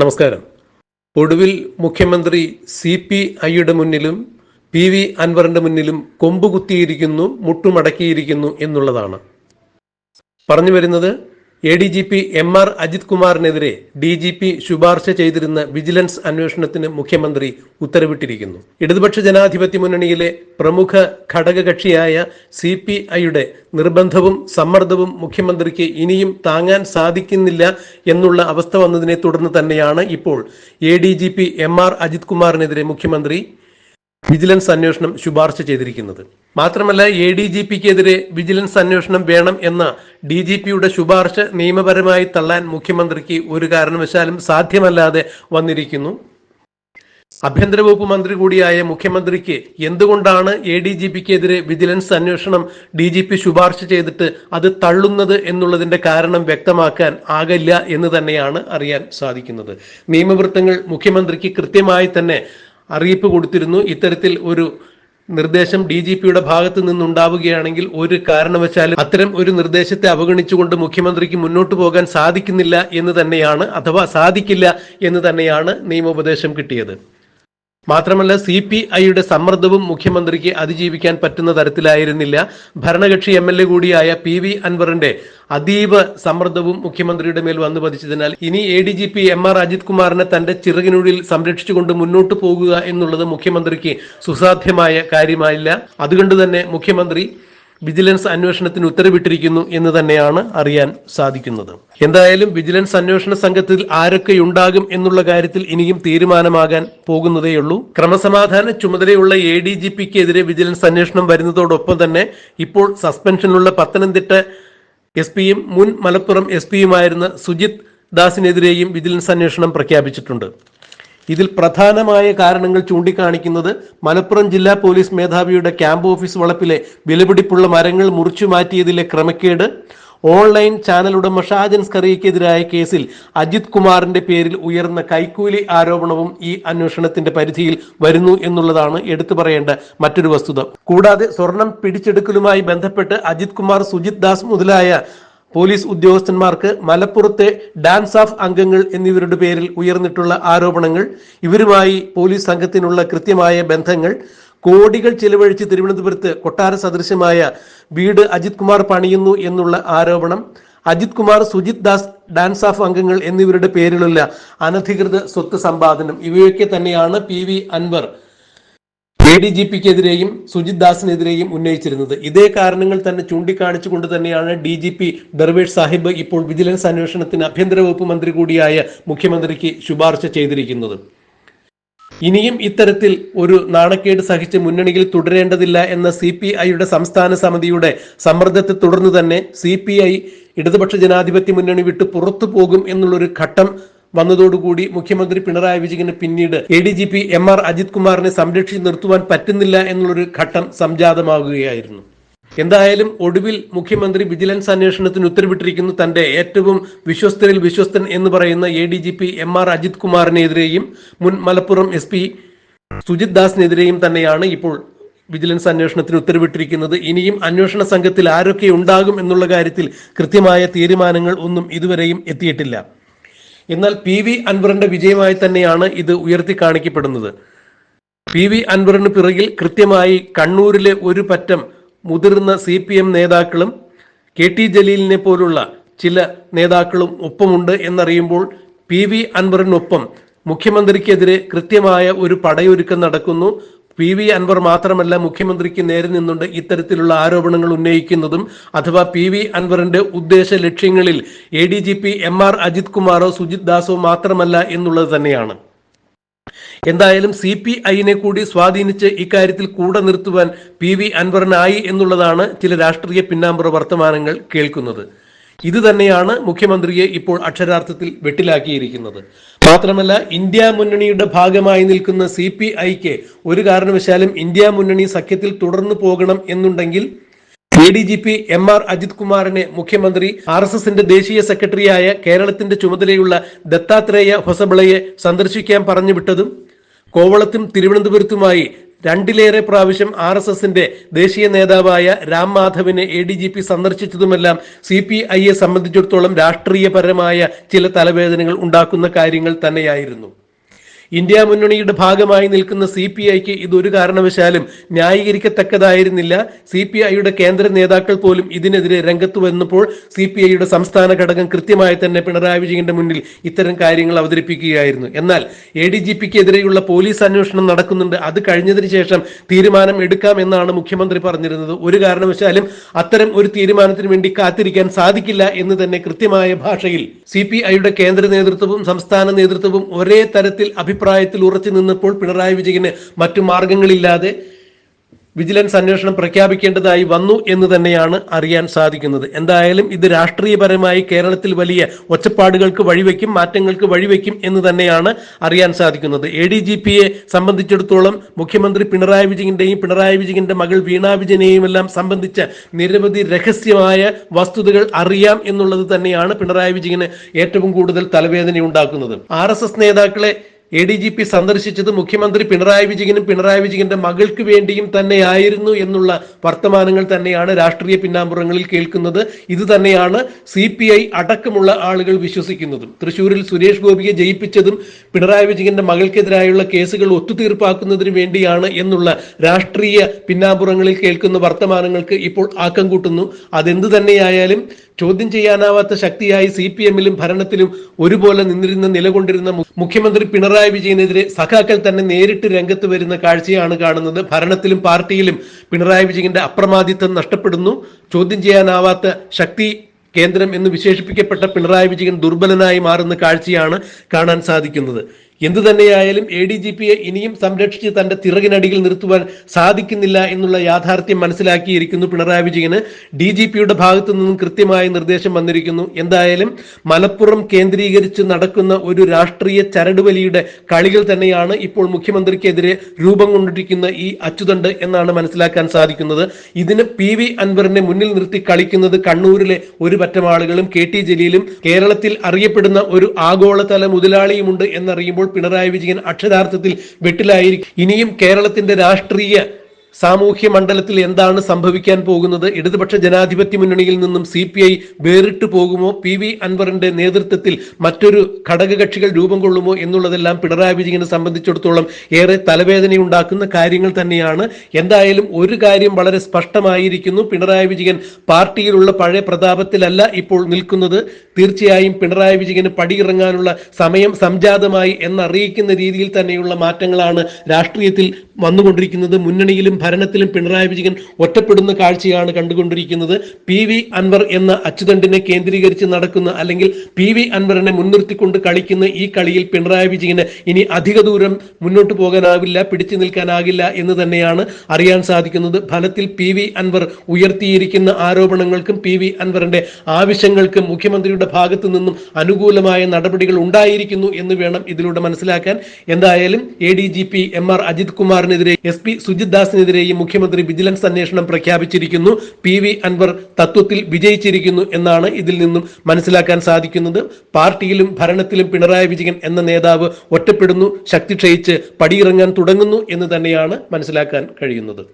നമസ്കാരം. ഒടുവിൽ മുഖ്യമന്ത്രി സി പി ഐയുടെ മുന്നിലും പി വി അൻവറിന്റെ മുന്നിലും കൊമ്പ് കുത്തിയിരിക്കുന്നു മുട്ടുമടക്കിയിരിക്കുന്നു എന്നുള്ളതാണ്. പറഞ്ഞു വരുന്നത് A D G P M R Ajith കുമാറിനെതിരെ D G P ശുപാർശ ചെയ്തിരുന്ന വിജിലൻസ് അന്വേഷണത്തിന് മുഖ്യമന്ത്രി ഉത്തരവിട്ടിരിക്കുന്നു. ഇടതുപക്ഷ ജനാധിപത്യ മുന്നണിയിലെ പ്രമുഖ ഘടകകക്ഷിയായ സി പി ഐയുടെ നിർബന്ധവും സമ്മർദ്ദവും മുഖ്യമന്ത്രിക്ക് ഇനിയും താങ്ങാൻ സാധിക്കുന്നില്ല എന്നുള്ള അവസ്ഥ വന്നതിനെ തുടർന്ന് തന്നെയാണ് ഇപ്പോൾ A D G P M R Ajith കുമാറിനെതിരെ മുഖ്യമന്ത്രി വിജിലൻസ് അന്വേഷണം ശുപാർശ ചെയ്തിരിക്കുന്നത്. മാത്രമല്ല എ ഡി ജി പിക്കെതിരെ വിജിലൻസ് അന്വേഷണം വേണം എന്ന ഡി ജി പിയുടെ ശുപാർശ നിയമപരമായി തള്ളാൻ മുഖ്യമന്ത്രിക്ക് ഒരു കാരണവശാലും സാധ്യമല്ലാതെ വന്നിരിക്കുന്നു. ആഭ്യന്തര വകുപ്പ് മന്ത്രി കൂടിയായ മുഖ്യമന്ത്രിക്ക് എന്തുകൊണ്ടാണ് എ ഡി ജി പിക്കെതിരെ വിജിലൻസ് അന്വേഷണം ഡി ജി പി ശുപാർശ ചെയ്തിട്ട് അത് തള്ളുന്നത് എന്നുള്ളതിന്റെ കാരണം വ്യക്തമാക്കാൻ ആകില്ല എന്ന് തന്നെയാണ് അറിയാൻ സാധിക്കുന്നത്. നിയമവൃത്തങ്ങൾ മുഖ്യമന്ത്രിക്ക് കൃത്യമായി തന്നെ അറിയിപ്പ് കൊടുത്തിരുന്നു. ഇത്തരത്തിൽ ഒരു നിർദ്ദേശം ഡി ജി പിയുടെ ഭാഗത്ത് നിന്നുണ്ടാവുകയാണെങ്കിൽ ഒരു കാരണവശാലും അത്തരം ഒരു നിർദ്ദേശത്തെ അവഗണിച്ചുകൊണ്ട് മുഖ്യമന്ത്രിക്ക് മുന്നോട്ട് പോകാൻ സാധിക്കുന്നില്ല എന്ന് തന്നെയാണ് അഥവാ സാധിക്കില്ല എന്ന് തന്നെയാണ് നിയമോപദേശം കിട്ടിയത്. മാത്രമല്ല സി പി ഐയുടെ സമ്മർദ്ദവും മുഖ്യമന്ത്രിക്ക് അതിജീവിക്കാൻ പറ്റുന്ന തരത്തിലായിരുന്നില്ല. ഭരണകക്ഷി എം എൽ എ കൂടിയായ പി വി അൻവറിന്റെ അതീവ സമ്മർദ്ദവും മുഖ്യമന്ത്രിയുടെ മേൽ വന്നു പതിച്ചതിനാൽ ഇനി A D G P M R Ajith കുമാറിനെ തന്റെ ചിറകിനുള്ളിൽ സംരക്ഷിച്ചുകൊണ്ട് മുന്നോട്ട് പോകുക എന്നുള്ളത് മുഖ്യമന്ത്രിക്ക് സുസാധ്യമായ കാര്യമായില്ല. അതുകൊണ്ട് തന്നെ മുഖ്യമന്ത്രി വിജിലൻസ് അന്വേഷണത്തിന് ഉത്തരവിട്ടിരിക്കുന്നു എന്ന് തന്നെയാണ് അറിയാൻ സാധിക്കുന്നത്. എന്തായാലും വിജിലൻസ് അന്വേഷണ സംഘത്തിൽ ആരൊക്കെയുണ്ടാകും എന്നുള്ള കാര്യത്തിൽ ഇനിയും തീരുമാനമാകാൻ പോകുന്നതേയുള്ളൂ. ക്രമസമാധാന ചുമതലയുള്ള എ ഡി ജി പിക്കെതിരെ വിജിലൻസ് അന്വേഷണം വരുന്നതോടൊപ്പം തന്നെ ഇപ്പോൾ സസ്പെൻഷനിലുള്ള പത്തനംതിട്ട എസ് പിയും മുൻ മലപ്പുറം എസ് പിയുമായിരുന്ന സുജിത് ദാസിനെതിരെയും വിജിലൻസ് അന്വേഷണം പ്രഖ്യാപിച്ചിട്ടുണ്ട്. ഇതിൽ പ്രധാനമായ കാരണങ്ങൾ ചൂണ്ടിക്കാണിക്കുന്നത് മലപ്പുറം ജില്ലാ പോലീസ് മേധാവിയുടെ ക്യാമ്പ് ഓഫീസ് വളപ്പിലെ വിലപിടിപ്പുള്ള മരങ്ങൾ മുറിച്ചു മാറ്റിയതിലെ ക്രമക്കേട്. ഓൺലൈൻ ചാനൽ ഉടമ ഷാജൻ കേസിൽ അജിത് കുമാറിന്റെ പേരിൽ ഉയർന്ന കൈക്കൂലി ആരോപണവും ഈ അന്വേഷണത്തിന്റെ പരിധിയിൽ വരുന്നു എന്നുള്ളതാണ് എടുത്തു പറയേണ്ട മറ്റൊരു വസ്തുത. കൂടാതെ സ്വർണം പിടിച്ചെടുക്കലുമായി ബന്ധപ്പെട്ട് അജിത് കുമാർ സുജിത് ദാസ് മുതലായ പോലീസ് ഉദ്യോഗസ്ഥന്മാർക്ക് മലപ്പുറത്തെ ഡാൻസ് ഓഫ് അംഗങ്ങൾ എന്നിവരുടെ പേരിൽ ഉയർന്നിട്ടുള്ള ആരോപണങ്ങൾ ഇവരുമായി പോലീസ് സംഘത്തിനുള്ള കൃത്യമായ ബന്ധങ്ങൾ കോടികൾ ചിലവഴിച്ച് തിരുവനന്തപുരത്ത് കൊട്ടാര സദൃശമായ വീട് അജിത് കുമാർ പണിയുന്നു എന്നുള്ള ആരോപണം അജിത് കുമാർ സുജിത് ദാസ് ഡാൻസ് ഓഫ് അംഗങ്ങൾ എന്നിവരുടെ പേരിലുള്ള അനധികൃത സ്വത്ത് സമ്പാദനം ഇവയൊക്കെ തന്നെയാണ് P V Anwar A D G പിക്കെതിരെയും സുജിത് ദാസിനെതിരെയും ഉന്നയിച്ചിരുന്നത്. ഇതേ കാരണങ്ങൾ തന്നെ ചൂണ്ടിക്കാണിച്ചുകൊണ്ട് തന്നെയാണ് D G P Darvesh Sahib ഇപ്പോൾ വിജിലൻസ് അന്വേഷണത്തിന് ആഭ്യന്തര വകുപ്പ് മന്ത്രി കൂടിയായ മുഖ്യമന്ത്രിക്ക് ശുപാർശ ചെയ്തിരിക്കുന്നത്. ഇനിയും ഇത്തരത്തിൽ ഒരു നാണക്കേട് സഹിച്ച് മുന്നണിയിൽ തുടരേണ്ടതില്ല എന്ന സി പി ഐയുടെ സംസ്ഥാന സമിതിയുടെ സമ്മർദ്ദത്തെ തുടർന്ന് തന്നെ സി പി ഐ ഇടതുപക്ഷ ജനാധിപത്യ മുന്നണി വിട്ട് പുറത്തു പോകും എന്നുള്ളൊരു ഘട്ടം വന്നതോടുകൂടി മുഖ്യമന്ത്രി പിണറായി വിജയന് പിന്നീട് A D G P M R Ajith കുമാറിനെ സംരക്ഷിച്ച് നിർത്തുവാൻ പറ്റുന്നില്ല എന്നുള്ളൊരു ഘട്ടം സംജാതമാകുകയായിരുന്നു. എന്തായാലും ഒടുവിൽ മുഖ്യമന്ത്രി വിജിലൻസ് അന്വേഷണത്തിന് ഉത്തരവിട്ടിരിക്കുന്നു തന്റെ ഏറ്റവും വിശ്വസ്തരിൽ വിശ്വസ്തൻ എന്ന് പറയുന്ന A D G P M R Ajith കുമാറിനെതിരെയും മുൻ മലപ്പുറം എസ് പി സുജിത് ദാസിനെതിരെയും തന്നെയാണ് ഇപ്പോൾ വിജിലൻസ് അന്വേഷണത്തിന് ഉത്തരവിട്ടിരിക്കുന്നത്. ഇനിയും അന്വേഷണ സംഘത്തിൽ ആരൊക്കെ ഉണ്ടാകും എന്നുള്ള കാര്യത്തിൽ കൃത്യമായ തീരുമാനങ്ങൾ ഒന്നും ഇതുവരെയും എത്തിയിട്ടില്ല. എന്നാൽ പി വി അൻവറിന്റെ വിജയമായി തന്നെയാണ് ഇത് ഉയർത്തി കാണിക്കപ്പെടുന്നത്. പി വി അൻവറിന് പിറകിൽ കൃത്യമായി കണ്ണൂരിലെ ഒരു പറ്റം മുതിർന്ന സി പി എം നേതാക്കളും കെ ടി ജലീലിനെ പോലുള്ള ചില നേതാക്കളും ഒപ്പമുണ്ട് എന്നറിയുമ്പോൾ പി വി അൻവറിനൊപ്പം മുഖ്യമന്ത്രിക്കെതിരെ കൃത്യമായ ഒരു പടയൊരുക്കം നടക്കുന്നു. പി. വി. അൻവർ മാത്രമല്ല മുഖ്യമന്ത്രിക്ക് നേരെ നിന്നുണ്ട് ഇത്തരത്തിലുള്ള ആരോപണങ്ങൾ ഉന്നയിക്കുന്നതും. അഥവാ പി. വി. അൻവറിന്റെ ഉദ്ദേശ ലക്ഷ്യങ്ങളിൽ A D G P M. R. Ajith കുമാറോ Sujith ദാസോ മാത്രമല്ല എന്നുള്ളത് തന്നെയാണ്. എന്തായാലും സി. പി. ഐനെ കൂടി സ്വാധീനിച്ച് ഇക്കാര്യത്തിൽ കൂടെ നിർത്തുവാൻ പി. വി. അൻവറിനായി എന്നുള്ളതാണ് ചില രാഷ്ട്രീയ പിന്നാമ്പുറ വർത്തമാനങ്ങൾ കേൾക്കുന്നത്. ഇത് തന്നെയാണ് മുഖ്യമന്ത്രിയെ ഇപ്പോൾ അക്ഷരാർത്ഥത്തിൽ വെട്ടിലാക്കിയിരിക്കുന്നത്. മാത്രമല്ല ഇന്ത്യ മുന്നണിയുടെ ഭാഗമായി നിൽക്കുന്ന സി പി ഐക്ക് ഒരു കാരണവശാലും ഇന്ത്യ മുന്നണി സഖ്യത്തിൽ തുടർന്നു പോകണം എന്നുണ്ടെങ്കിൽ A D G P M R Ajith കുമാറിനെ മുഖ്യമന്ത്രി ആർ എസ് എസിന്റെ ദേശീയ സെക്രട്ടറിയായ കേരളത്തിന്റെ ചുമതലയുള്ള ദത്താത്രേയ ഹൊസബിളയെ സന്ദർശിക്കാൻ പറഞ്ഞു വിട്ടതും കോവളത്തും തിരുവനന്തപുരത്തുമായി രണ്ടിലേറെ പ്രാവശ്യം ആർ എസ് എസിന്റെ ദേശീയ നേതാവായ രാം മാധവിനെ എ ഡി ജി പി സന്ദർശിച്ചതുമെല്ലാം സി പി ഐയെ സംബന്ധിച്ചിടത്തോളം രാഷ്ട്രീയപരമായ ചില തലവേദനകൾ ഉണ്ടാക്കുന്ന കാര്യങ്ങൾ തന്നെയായിരുന്നു. ഇന്ത്യ മുന്നണിയുടെ ഭാഗമായി നിൽക്കുന്ന സി പി ഐക്ക് ഇതൊരു കാരണവശാലും ന്യായീകരിക്കത്തക്കതായിരുന്നില്ല. സി പി ഐയുടെ കേന്ദ്ര നേതാക്കൾ പോലും ഇതിനെതിരെ രംഗത്ത് വന്നപ്പോൾ സി പി ഐയുടെ സംസ്ഥാന ഘടകം കൃത്യമായി തന്നെ പിണറായി വിജയന്റെ മുന്നിൽ ഇത്തരം കാര്യങ്ങൾ അവതരിപ്പിക്കുകയായിരുന്നു. എന്നാൽ എ ഡി ജി പിക്കെതിരെയുള്ള പോലീസ് അന്വേഷണം നടക്കുന്നുണ്ട്. അത് കഴിഞ്ഞതിന് ശേഷം തീരുമാനം എടുക്കാം എന്നാണ് മുഖ്യമന്ത്രി പറഞ്ഞിരുന്നത്. ഒരു കാരണവശാലും അത്തരം ഒരു തീരുമാനത്തിന് വേണ്ടി കാത്തിരിക്കാൻ സാധിക്കില്ല എന്ന് തന്നെ കൃത്യമായ ഭാഷയിൽ സി പി ഐയുടെ കേന്ദ്ര നേതൃത്വവും സംസ്ഥാന നേതൃത്വവും ഒരേ തരത്തിൽ അഭിപ്രായത്തിൽ ഉറച്ചു നിന്നപ്പോൾ പിണറായി വിജയന് മറ്റു മാർഗങ്ങളില്ലാതെ വിജിലൻസ് അന്വേഷണം പ്രഖ്യാപിക്കേണ്ടതായി വന്നു എന്ന് തന്നെയാണ് അറിയാൻ സാധിക്കുന്നത്. എന്തായാലും ഇത് രാഷ്ട്രീയപരമായി കേരളത്തിൽ വലിയ ഒച്ചപ്പാടുകൾക്ക് വഴിവെക്കും മാറ്റങ്ങൾക്ക് വഴിവെക്കും എന്ന് തന്നെയാണ് അറിയാൻ സാധിക്കുന്നത്. എ ഡി ജി പിയെ സംബന്ധിച്ചിടത്തോളം മുഖ്യമന്ത്രി പിണറായി വിജയന്റെയും പിണറായി വിജയന്റെ മകൾ വീണ വിജയനെയും എല്ലാം സംബന്ധിച്ച നിരവധി രഹസ്യമായ വസ്തുതകൾ അറിയാം എന്നുള്ളത് തന്നെയാണ് പിണറായി വിജയന് ഏറ്റവും കൂടുതൽ തലവേദന ഉണ്ടാക്കുന്നത് ആർ നേതാക്കളെ എ ഡി ജി പി സന്ദർശിച്ചത് മുഖ്യമന്ത്രി പിണറായി വിജയനും പിണറായി വിജയന്റെ മകൾക്ക് വേണ്ടിയും തന്നെയായിരുന്നു എന്നുള്ള വർത്തമാനങ്ങൾ തന്നെയാണ് രാഷ്ട്രീയ പിന്നാമ്പുറങ്ങളിൽ കേൾക്കുന്നത്. ഇത് തന്നെയാണ് സി പി ഐ അടക്കമുള്ള ആളുകൾ വിശ്വസിക്കുന്നതും. തൃശൂരിൽ സുരേഷ് ഗോപിയെ ജയിപ്പിച്ചതും പിണറായി വിജയന്റെ മകൾക്കെതിരായുള്ള കേസുകൾ ഒത്തുതീർപ്പാക്കുന്നതിന് വേണ്ടിയാണ് എന്നുള്ള രാഷ്ട്രീയ പിന്നാമ്പുറങ്ങളിൽ കേൾക്കുന്ന വർത്തമാനങ്ങൾക്ക് ഇപ്പോൾ ആക്കം കൂട്ടുന്നു. അതെന്ത് തന്നെയായാലും ചോദ്യം ചെയ്യാനാവാത്ത ശക്തിയായി സി പി എമ്മിലും ഭരണത്തിലും ഒരുപോലെ നിന്നിരുന്ന നിലകൊണ്ടിരുന്ന മുഖ്യമന്ത്രി പിണറായി വിജയനെതിരെ സഖാക്കൾ തന്നെ നേരിട്ട് രംഗത്ത് വരുന്ന കാഴ്ചയാണ് കാണുന്നത്. ഭരണത്തിലും പാർട്ടിയിലും പിണറായി വിജയന്റെ അപ്രമാദിത്വം നഷ്ടപ്പെടുന്നു. ചോദ്യം ചെയ്യാനാവാത്ത ശക്തി കേന്ദ്രം എന്ന് വിശേഷിപ്പിക്കപ്പെട്ട പിണറായി വിജയൻ ദുർബലനായി മാറുന്ന കാഴ്ചയാണ് കാണാൻ സാധിക്കുന്നത്. എന്തു തന്നെയായാലും എ ഡി ജി പിയെ ഇനിയും സംരക്ഷിച്ച് തന്റെ തിറകിനടിയിൽ നിർത്തുവാൻ സാധിക്കുന്നില്ല എന്നുള്ള യാഥാർത്ഥ്യം മനസ്സിലാക്കിയിരിക്കുന്നു പിണറായി വിജയന്. ഡി ജി പിയുടെ ഭാഗത്തു നിന്നും കൃത്യമായ നിർദ്ദേശം വന്നിരിക്കുന്നു. എന്തായാലും മലപ്പുറം കേന്ദ്രീകരിച്ച് നടക്കുന്ന ഒരു രാഷ്ട്രീയ ചരടുവലിയുടെ കളികൾ തന്നെയാണ് ഇപ്പോൾ മുഖ്യമന്ത്രിക്കെതിരെ രൂപം കൊണ്ടിരിക്കുന്ന ഈ അച്ചുതണ്ട് എന്നാണ് മനസ്സിലാക്കാൻ സാധിക്കുന്നത്. ഇതിന് പി വി അൻവറിനെ മുന്നിൽ നിർത്തി കളിക്കുന്നത് കണ്ണൂരിലെ ഒരു പറ്റം ആളുകളും കെ ടി ജലീലും. കേരളത്തിൽ അറിയപ്പെടുന്ന ഒരു ആഗോളതല മുതലാളിയുമുണ്ട് എന്നറിയുമ്പോൾ പിണറായി വിജയൻ അക്ഷരാർത്ഥത്തിൽ വെട്ടിലായിരിക്കും. ഇനിയും കേരളത്തിന്റെ രാഷ്ട്രീയ സാമൂഹ്യ മണ്ഡലത്തിൽ എന്താണ് സംഭവിക്കാൻ പോകുന്നത്? ഇടതുപക്ഷ ജനാധിപത്യ മുന്നണിയിൽ നിന്നും സി പി ഐ വേറിട്ടു പോകുമോ? പി വി അൻവറിന്റെ നേതൃത്വത്തിൽ മറ്റൊരു ഘടകകക്ഷികൾ രൂപം കൊള്ളുമോ എന്നുള്ളതെല്ലാം പിണറായി വിജയനെ സംബന്ധിച്ചിടത്തോളം ഏറെ തലവേദനയുണ്ടാക്കുന്ന കാര്യങ്ങൾ തന്നെയാണ്. എന്തായാലും ഒരു കാര്യം വളരെ സ്പഷ്ടമായിരിക്കുന്നു. പിണറായി വിജയൻ പാർട്ടിയിലുള്ള പഴയ പ്രതാപത്തിലല്ല ഇപ്പോൾ നിൽക്കുന്നത്. തീർച്ചയായും പിണറായി വിജയന് പടിയിറങ്ങാനുള്ള സമയം സംജാതമായി എന്നറിയിക്കുന്ന രീതിയിൽ തന്നെയുള്ള മാറ്റങ്ങളാണ് രാഷ്ട്രീയത്തിൽ വന്നുകൊണ്ടിരിക്കുന്നത് മുന്നണിയിലും ഭരണത്തിലും പിണറായി വിജയൻ ഒറ്റപ്പെടുന്ന കാഴ്ചയാണ് കണ്ടുകൊണ്ടിരിക്കുന്നത്. പി വി അൻവർ എന്ന അച്ചുതണ്ടിനെ കേന്ദ്രീകരിച്ച് നടക്കുന്ന അല്ലെങ്കിൽ പി വി അൻവറിനെ മുൻനിർത്തിക്കൊണ്ട് കളിക്കുന്ന ഈ കളിയിൽ പിണറായി വിജയന് ഇനി അധിക ദൂരം മുന്നോട്ട് പോകാനാവില്ല പിടിച്ചു നിൽക്കാനാകില്ല എന്ന് തന്നെയാണ് അറിയാൻ സാധിക്കുന്നത്. ഫലത്തിൽ പി വി അൻവർ ഉയർത്തിയിരിക്കുന്ന ആരോപണങ്ങൾക്കും പി വി അൻവറിന്റെ ആവശ്യങ്ങൾക്കും മുഖ്യമന്ത്രിയുടെ ഭാഗത്തു നിന്നും അനുകൂലമായ നടപടികൾ ഉണ്ടായിരിക്കുന്നു എന്ന് വേണം ഇതിലൂടെ മനസ്സിലാക്കാൻ. എന്തായാലും A D G P M R Ajith കുമാറിനെതിരെ S P Sujith ദാസിനെതിരെയും മുഖ്യമന്ത്രി വിജിലൻസ് അന്വേഷണം പ്രഖ്യാപിച്ചിരിക്കുന്നു. പി വി അൻവർ തത്വത്തിൽ വിജയിച്ചിരിക്കുന്നു എന്നാണ് ഇതിൽ നിന്നും മനസ്സിലാക്കാൻ സാധിക്കുന്നത്. പാർട്ടിയിലും ഭരണത്തിലും പിണറായി വിജയൻ എന്ന നേതാവ് ഒറ്റപ്പെടുന്നു ശക്തി ക്ഷയിച്ച് പടിയിറങ്ങാൻ തുടങ്ങുന്നു എന്ന് തന്നെയാണ് മനസ്സിലാക്കാൻ കഴിയുന്നത്.